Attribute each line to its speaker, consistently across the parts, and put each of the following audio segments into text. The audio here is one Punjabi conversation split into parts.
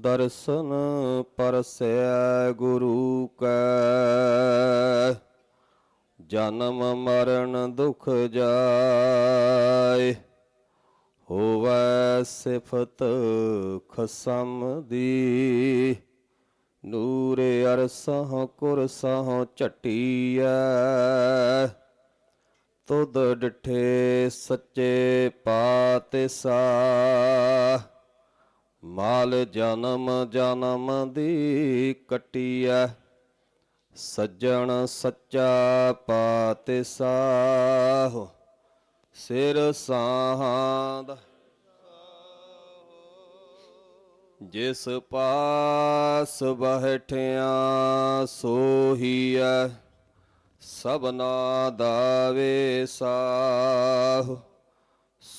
Speaker 1: ਦਰਸ਼ਨ ਪਰਸੈ ਗੁਰੂ ਕੈ। ਜਨਮ ਮਰਨ ਦੁਖ ਜਾਏ, ਹੋਵੇ ਸਿਫਤ ਖਸਮ ਦੀ। ਨੂਰ ਅਰਸਹ ਕੁਰਸਹ ਝਟੀਐ, ਤੁਧ ਡਿਠੇ ਸੱਚੇ ਪਾਤਸ਼ਾਹ ਮਾਲ ਜਨਮ ਜਨਮ ਦੀ ਕਟੀਐ, ਸੱਜਣ ਸੱਚਾ ਪਾਤਸ਼ਾਹ, ਸਿਰ ਸਾਹਾਂਦ ਜਿਸ ਪਾਸ ਬਹਿਠਿਆ ਸੋਹੀਐ, ਸਭਨਾ ਦਾ ਵੇ ਸਾਹ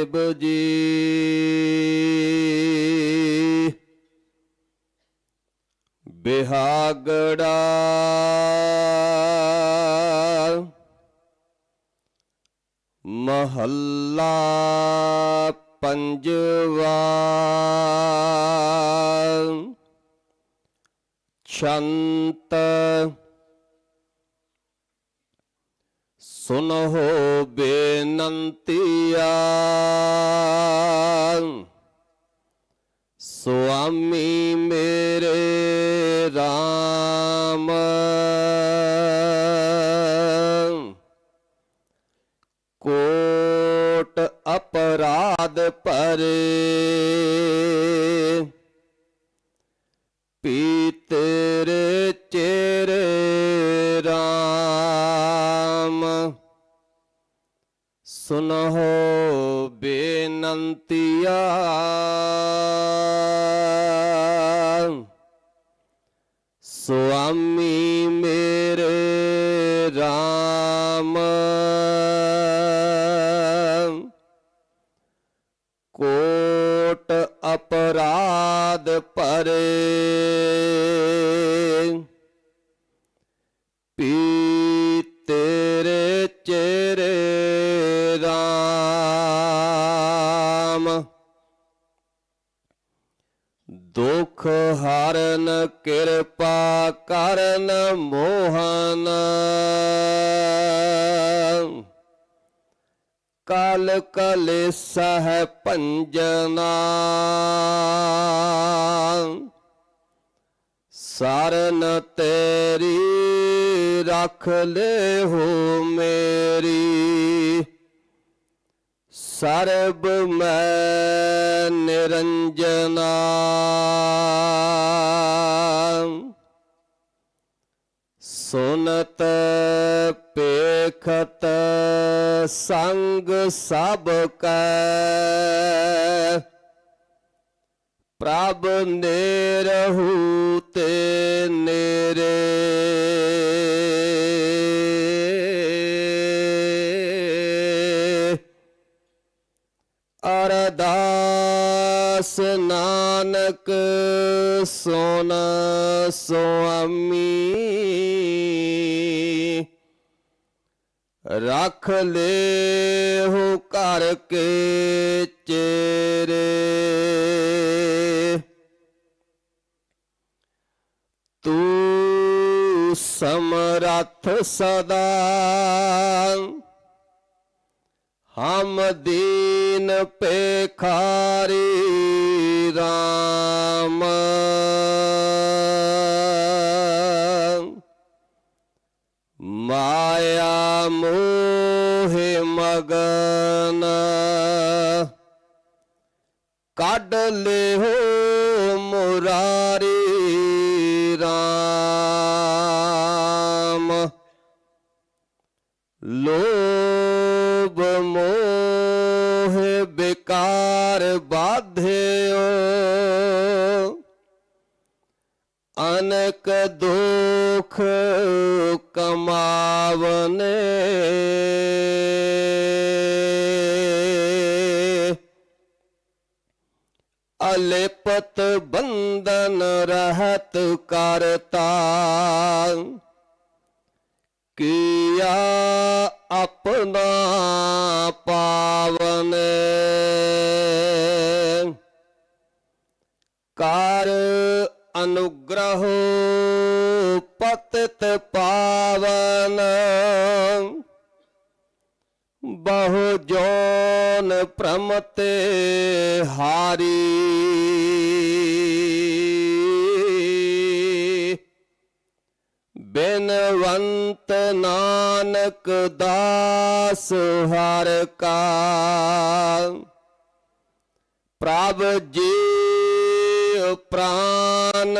Speaker 1: ਸਾਹਿਬ ਜੀ। ਬਿਹਾਗੜਾ ਮਹੱਲਾ ਪੰਜਵਾ ਛੰਤ ਸੁਨਹੁ ਬੇਨੰਤੀਆ। ਸੁਆਮੀ ਮੇਰੇ RAM ਕੋਟ ਅਪਰਾਧ ਪਰੇ। ਬੇਨੰਤੀਆ ਸੁਆਮੀ ਮੇਰੇ RAM ਕੋਟ ਅਪਰਾਧ ਪਰੇ ਪੀ ਤੇਰੇ ਚਿਹਰੇ RAM ਦੁਖ ਹਰਨ ਕਿਰਪਾ ਕਰਨ ਮੋਹਨ। ਕਲ ਕਲੇਸਾ ਹੈ ਭੰਜਨਾ। ਸਰਨ ਤੇਰੀ ਰੱਖ ਲੈ ਹੋ ਮੇਰੀ। ਸਰਬ ਮੈਂ ਨਿਰੰਜਨਾ ਸੁਨਤ ਪੇਖਤ ਸੰਗ ਸਭ ਕੈ। ਪ੍ਰਭ ਨੇਰਹੂ ਤੇ ਨੇਰੇ ਅਰਦਾਸ ਨਾਨਕ ਸੋਨ ਸੁਆਮੀ। ਰੱਖ ਲੈ ਹੋ ਘਰ ਕੇ ਚੇਰੇ। ਤੂੰ ਸਮਰੱਥ ਸਦਾ। ਹਮ ਦੀਨ ਪੇਖਾਰੀ RAM ਮਾਇਆ ਮੋਹ ਮਗਨ। ਕੱਢ ਲਿਓ ਮੁਰਾਰੀ RAM ਲੋ ਵਿਕਾਰ ਬਾਧਿਓ। ਅਨਕ ਦੁਖ ਕਮਾਵਨੇ। ਅਲਿਪਤ ਬੰਧਨ ਰਹਤ ਕਰਤਾ। ਕੀਆ ਪ੍ਰਮਤੇ ਹਾਰੀ। ਬਿਨਵੰਤ ਨਾਨਕ ਦਾਸ ਹਰ ਕਾ। ਪ੍ਰਭ ਜੀ ਪ੍ਰਾਨ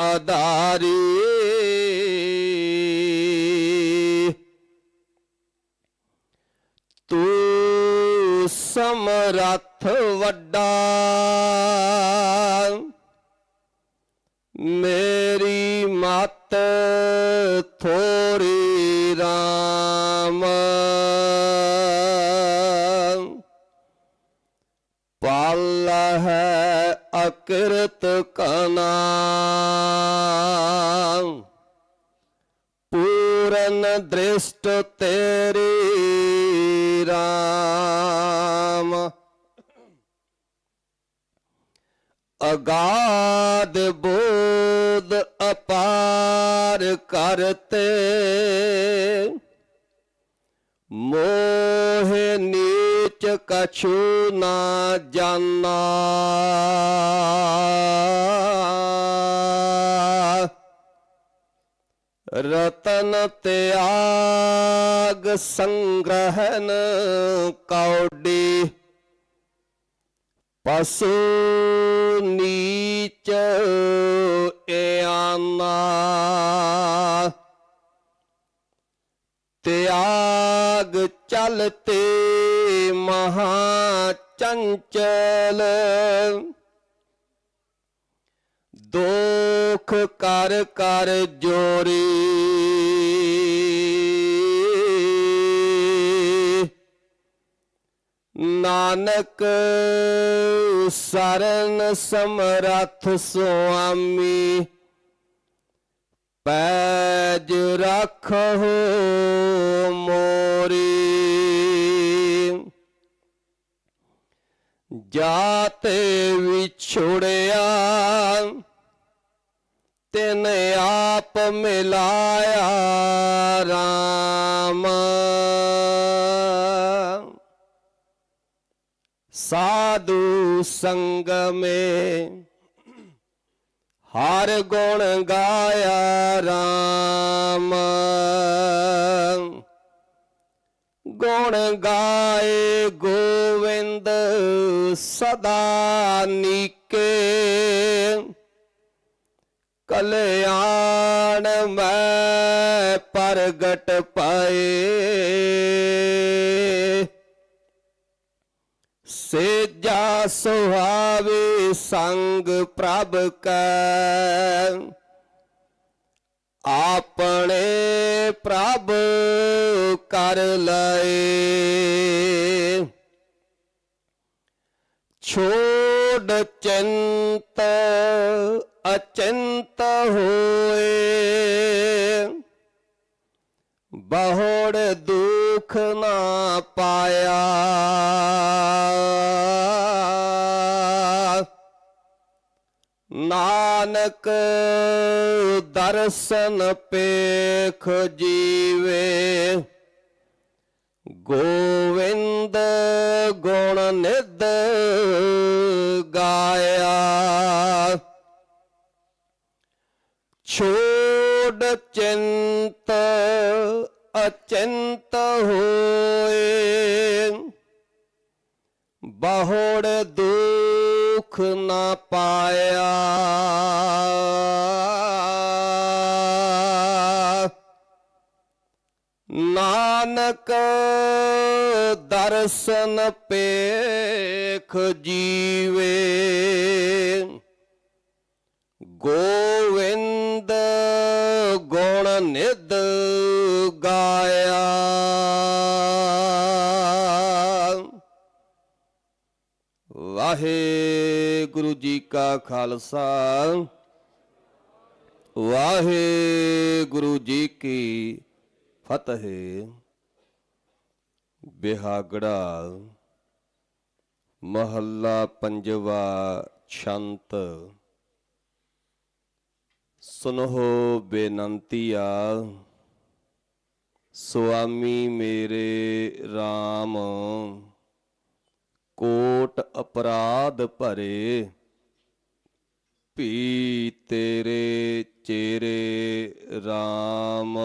Speaker 1: ਆਧਾਰੀ ਸਮਰੱਥ ਵੱਡਾ। ਮੇਰੀ ਮਤ ਥੋਰੀ RAM ਪਾਲ ਹੈ ਅਕਿਰਤ ਕਨਾ। ਪੂਰਨ ਦ੍ਰਿਸ਼ਟ ਤੇਰੀ RAM ਅਗਾਧ ਬੋਧ ਅਪਾਰ ਕਰਤੇ। ਮੋਹ ਨੀਚ ਕਛੂ ਨਾ ਜਾਣਾ ਰਤਨ ਤਿਆਗ ਸੰਗ੍ਰਹਨ ਕੌਡੀ ਪਸੂ ਨੀਚ ਇਆਨਾ। ਤਿਆਗ ਚਲਤੇ ਮਹਾ ਚੰਚਲ ਦੋ ਦੁਖ ਕਰ ਕਰ ਜੋਰੀ। ਨਾਨਕ ਸਰਨ ਸਮਰੱਥ ਸੁਆਮੀ ਪੈਜ ਰੱਖੋ ਮੋਰੀ। ਜਾਤੇ ਵਿਛੁੜਿਆ ਤਿਨ ਆਪ ਮਿਲਾਇਆ RAM ਸਾਧੂ ਸੰਗ ਮੇ ਹਰ ਗੁਣ ਗਾਇਆ RAM ਗੁਣ ਗਾਏ ਗੋਵਿੰਦ ਸਦਾ ਨੀਕੇ। ਕਲਿਆਣ ਮੈਂ ਪ੍ਰਗਟ ਪਾਏ। ਸੇਜਾ ਸੁਹਾਵੇ ਸੰਗ ਪ੍ਰਭ ਕੈ। ਆਪਣੇ ਪ੍ਰਭ ਕਰ ਲਏ। ਨਾਨਕ ਦਰਸ਼ਨ ਪੇਖ ਜੀਵੇ ਗੋਵਿੰਦ ਗੁਣ ਨਿਦ ਗਾਇਆ। ਛੋੜ ਚਿੰਤ ਅਚਿੰਤ ਹੋਏ। ਬਹੁੜ ਦੁਖ ਨਾ ਪਾਇਆ। ਨਾਨਕ ਦਰਸ਼ਨ ਪੇਖ ਜੀਵੇ। ਗੋਵਿੰਦ ਗੁਣ ਨਿਧ ਗਾਇਆ ਵਾਹਿਗੁਰੂ ਜੀ ਕਾ ਖਾਲਸਾ। ਵਾਹਿਗੁਰੂ ਜੀ ਕੀ ਫਤਿਹ। ਬਿਹਾਗੜਾ ਮਹੱਲਾ ਪੰਜਵਾ ਛੰਤ। ਸੁਨੋ ਬੇਨੰਤੀਆ। ਸੁਆਮੀ ਮੇਰੇ RAM ਕੋਟ ਅਪਰਾਧ ਭਰੇ ਭੀ ਤੇਰੇ ਚੇਰੇ RAM